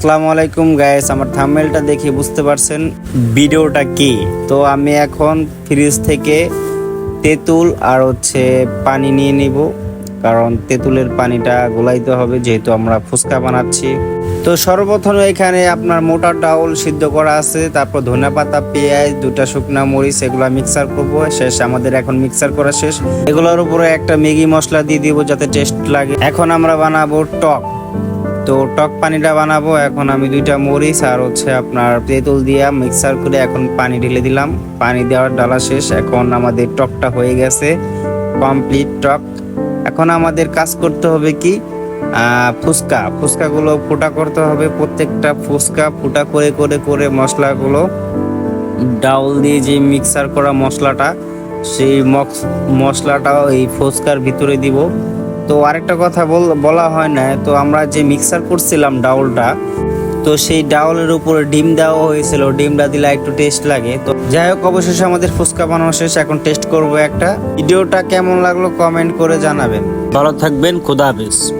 আসসালামু আলাইকুম গাইস আমার থাম্বনেলটা দেখে বুঝতে পারছেন ভিডিওটা কি। তো আমি এখন ফ্রিজ থেকে তেঁতুল আর হচ্ছে পানি নিয়ে নিব, কারণ তেঁতুলের পানিটা গোলাইতে হবে, যেহেতু আমরা ফুচকা বানাচ্ছি। তো সর্বপ্রথম এখানে আপনার মোটা ডাউল সিদ্ধ করা আছে, তারপর ধনে পাতা, পেঁয়াজ দুটা শুকনা মরিচ, এগুলো মিক্সার করব। শেষ, আমাদের এখন মিক্সার করা শেষ। এগুলোর উপরে একটা ম্যাগি মশলা দিয়ে দিব যাতে টেস্ট লাগে। এখন আমরা বানাবো টক। তো টক পানিটা বানাবো। এখন আমি দুইটা মরিচ আর হচ্ছে আপনার তেঁতুল দিয়া মিক্সার করে এখন পানি ঢেলে দিলাম। পানি দেওয়ার ডালা শেষ। এখন আমাদের টকটা হয়ে গেছে। Complete talk. এখন আমাদের কাজ করতে হবে কি? ফুচকা। ফুচকাগুলো ফুটা করতে হবে। প্রত্যেকটা ফুচকা ফুটা করে করে করে মশলাগুলো ডাউল দিয়ে যে মিক্সার করা মশলাটা, সেই মশলাটাও এই ফুচকার ভিতরে দিব। তো আরেকটা কথা বল- হয় না, তো আমরা যে মিক্সার করছিলাম ডাউলটা, তো সেই ডাউলের উপরে ডিম দেওয়া হয়েছিল, ডিমটা দিলে একটু টেস্ট লাগে। তো যাই হোক, অবশেষে আমাদের ফুচকা বানানো শেষ, এখন টেস্ট করব একটা। ভিডিওটা কেমন লাগল কমেন্ট করে জানাবেন। ভালো থাকবেন, খুদা হাফেজ।